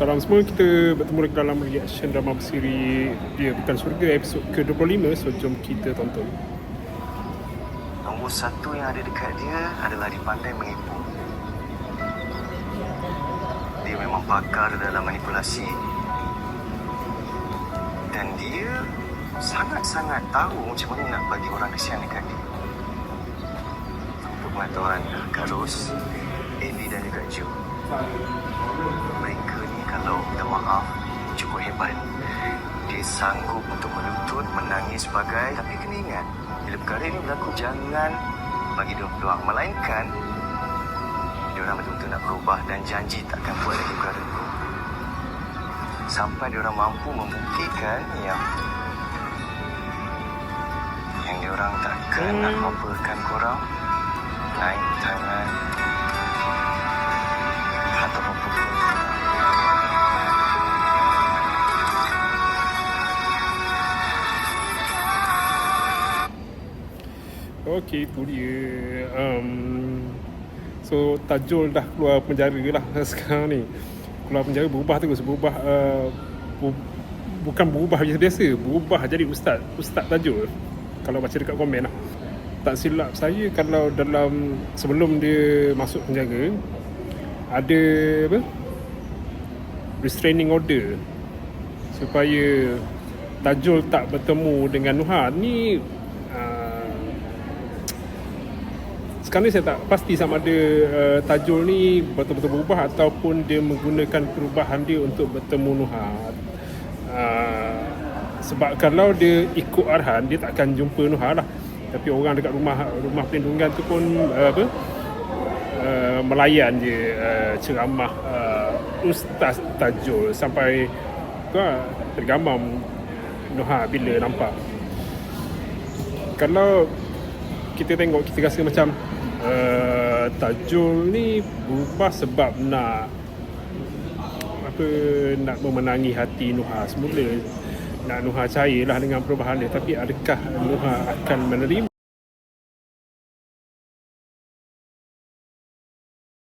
Salam semua, kita bertemu lagi dalam reaction drama bersiri Dia Bukan Surga episod ke-25 So jom kita tonton Nombor satu yang ada dekat dia adalah dia pandai menipu. Dia memang pakar dalam manipulasi. Dan dia sangat-sangat tahu macam mana nak bagi orang kesian dekat dia. Pengetahuan Kak Ros, Eli dan juga Ju. Maaf. Cukup hebat. Dia sanggup untuk melutut, menangis sebagai tapi kena ingat bila perkara ini berlaku jangan bagi dia peluang. Melainkan dia orang betul-betul nak berubah dan janji takkan buat lagi perkara itu. Sampai dia orang mampu membuktikan yang yang dia orang takkan nak Hmm. lupakan korang. Naik tangan Okey, itu dia. Um, So Tajul dah keluar penjara lah sekarang ni. Keluar penjara berubah terus. Berubah uh, bu- Bukan berubah biasa-biasa Berubah jadi ustaz. Ustaz Tajul. Kalau baca dekat komen lah. Tak silap saya Kalau dalam Sebelum dia masuk penjara Ada apa? Restraining order. Supaya Tajul tak bertemu dengan Nuha Ni uh, sekarang ni saya tak pasti sama ada uh, Tajul ni betul-betul berubah ataupun dia menggunakan perubahan dia untuk bertemu Nuha. Uh, sebab kalau dia ikut arahan dia takkan jumpa Nuha lah. Tapi orang dekat rumah rumah perlindungan tu pun uh, apa uh, melayan je uh, ceramah uh, Ustaz Tajul sampai lah, tergamam Nuha bila nampak. Kalau kita tengok kita rasa macam uh, Tajul ni berubah sebab nak apa nak memenangi hati Nuha. Semula nak Nuha cairlah dengan perubahan dia tapi adakah Nuha akan menerima